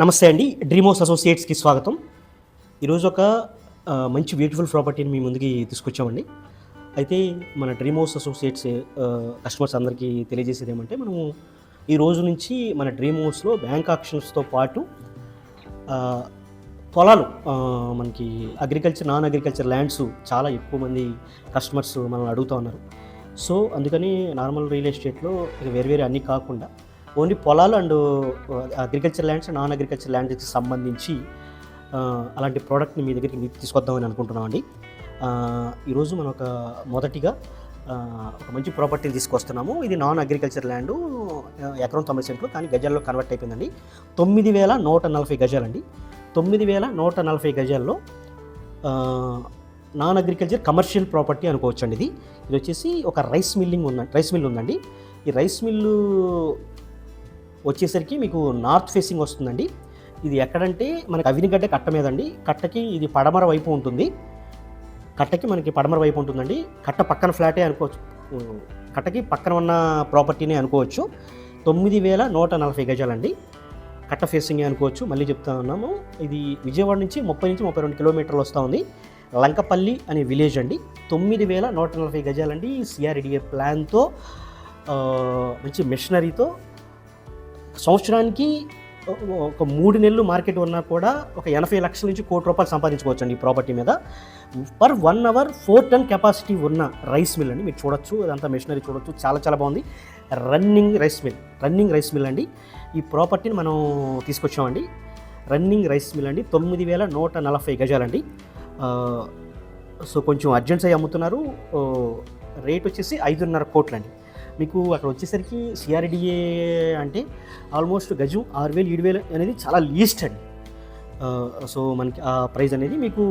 నమస్తే అండి డ్రీమోస్ అసోసియేట్స్కి స్వాగతం. ఈరోజు ఒక మంచి బ్యూటిఫుల్ ప్రాపర్టీని మీ ముందుకి తీసుకొచ్చామండి. అయితే మన డ్రీమోస్ అసోసియేట్స్ కస్టమర్స్ అందరికీ తెలియజేసేది ఏమంటే మనము ఈ రోజు నుంచి మన డ్రీమ్ హౌస్లో బ్యాంక్ ఆప్షన్స్తో పాటు పొలాలు మనకి అగ్రికల్చర్ నాన్ అగ్రికల్చర్ ల్యాండ్స్ చాలా ఎక్కువ మంది కస్టమర్స్ మనల్ని అడుగుతూ ఉన్నారు. సో అందుకని నార్మల్ రియల్ ఎస్టేట్లో ఇక వేరు వేరే అన్నీ కాకుండా ఓన్లీ పొలాలు and agriculture lands non agriculture ల్యాండ్స్కి సంబంధించి అలాంటి ప్రోడక్ట్ని మీ దగ్గరికి మీ తీసుకొద్దామని అనుకుంటున్నామండి. ఈరోజు మనం ఒక మొదటిగా ఒక మంచి ప్రాపర్టీని తీసుకొస్తున్నాము. ఇది నాన్ అగ్రికల్చర్ ల్యాండ్ ఎకరం తొంభై సెంట్లు కానీ గజాల్లో కన్వర్ట్ అయిపోయిందండి. తొమ్మిది వేల నూట నలభై గజాలండి. తొమ్మిది వేల నూట నలభై గజాల్లో నాన్ అగ్రికల్చర్ కమర్షియల్ ప్రాపర్టీ అనుకోవచ్చండి ఇది. ఇది వచ్చేసి ఒక రైస్ మిల్లింగ్ ఉందండి రైస్ మిల్ ఉందండి. ఈ రైస్ మిల్లు వచ్చేసరికి మీకు నార్త్ ఫేసింగ్ వస్తుందండి. ఇది ఎక్కడంటే మనకి అవినిగడ్డ కట్ట మీద అండి కట్టకి ఇది పడమర వైపు ఉంటుంది. కట్టకి మనకి పడమర వైపు ఉంటుందండి. కట్ట పక్కన ఫ్లాటే అనుకోవచ్చు. కట్టకి పక్కన ఉన్న ప్రాపర్టీనే అనుకోవచ్చు. తొమ్మిది వేల నూట నలభై గజాలండి. కట్ట ఫేసింగ్ అనుకోవచ్చు. మళ్ళీ చెప్తా ఉన్నాము. ఇది విజయవాడ నుంచి ముప్పై నుంచి ముప్పై రెండు కిలోమీటర్లు వస్తూ ఉంది. లంకపల్లి అనే విలేజ్ అండి. తొమ్మిది వేల నూట నలభై గజాలండి. సిఆర్డిఏ ప్లాన్తో మంచి మిషనరీతో సంవత్సరానికి ఒక మూడు నెలలు మార్కెట్ ఉన్నా కూడా ఒక ఎనభై లక్షల నుంచి కోటి రూపాయలు సంపాదించుకోవచ్చు అండి ఈ ప్రాపర్టీ మీద. Per one hour four ton capacity ఉన్న రైస్ మిల్ అండి. మీరు చూడొచ్చు అదంతా మెషినరీ చూడొచ్చు. చాలా చాలా బాగుంది. Running rice mill running rice mill అండి. ఈ ప్రాపర్టీని మనం తీసుకొచ్చామండి. రన్నింగ్ రైస్ మిల్ అండి. తొమ్మిది వేల నూట నలభై గజాలండి. సో కొంచెం అర్జెంట్స్ అయ్యి అమ్ముతున్నారు. రేట్ వచ్చేసి ఐదున్నర కోట్లండి. మీకు అక్కడ వచ్చేసరికి సిఆర్డిఏ అంటే ఆల్మోస్ట్ గజం ఆరు వేలు ఏడు వేలు అనేది చాలా లీస్ట్ అండి. సో మనకి ఆ ప్రైజ్ అనేది మీకు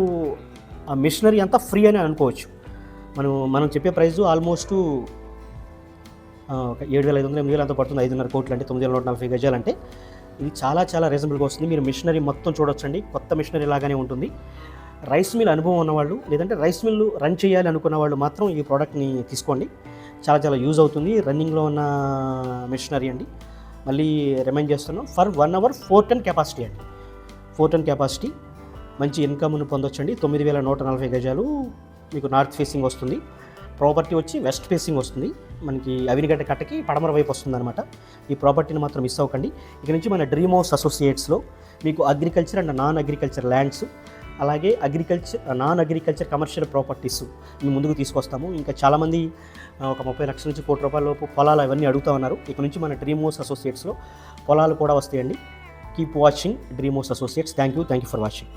ఆ మిషనరీ అంతా ఫ్రీ అని అనుకోవచ్చు. మనం మనం చెప్పే ప్రైస్ ఆల్మోస్ట్ ఒక ఏడు వేల ఐదు వందల ఎనిమిది వేలు అంత పడుతుంది. ఐదున్నర కోట్లు అంటే తొమ్మిది వేల నూట నలభై గజాలు అంటే ఇది చాలా చాలా రీజనబుల్గా వస్తుంది. మీరు మిషనరీ మొత్తం చూడొచ్చండి. కొత్త మిషనరీ లాగానే ఉంటుంది. రైస్ మిల్ అనుభవం ఉన్నవాళ్ళు లేదంటే రైస్ మిల్ రన్ చేయాలి అనుకున్న వాళ్ళు మాత్రం ఈ ప్రోడక్ట్ని తీసుకోండి. చాలా చాలా యూజ్ అవుతుంది. రన్నింగ్లో ఉన్న మిషనరీ అండి. మళ్ళీ రిమైండ్ చేస్తున్నాం for one hour four ton capacity అండి. ఫోర్ టన్ కెపాసిటీ మంచి ఇన్కమ్ను పొందొచ్చండి. తొమ్మిది వేల నూట నలభై గజాలు మీకు నార్త్ ఫేసింగ్ వస్తుంది. ప్రాపర్టీ వచ్చి వెస్ట్ ఫేసింగ్ వస్తుంది. మనకి అవినిగడ్డ కట్టకి పడమర వైపు వస్తుంది అనమాట ఈ ప్రాపర్టీని మాత్రం మిస్ అవ్వకండి. ఇక నుంచి మన డ్రీమ్ హౌస్ అసోసియేట్స్లో మీకు agriculture and non agriculture lands అలాగే agriculture non agriculture commercial properties మేము ముందుకు తీసుకొస్తాము. ఇంకా చాలామంది ఒక ముప్పై లక్షల నుంచి కోటి రూపాయల లోపు పొలాలు అవన్నీ అడుగుతా ఉన్నారు. ఇక నుంచి మన డ్రీమ్ హౌస్ అసోసియేట్స్లో పొలాలు కూడా వస్తాయండి. Keep watching dream house associates thank you thank you for watching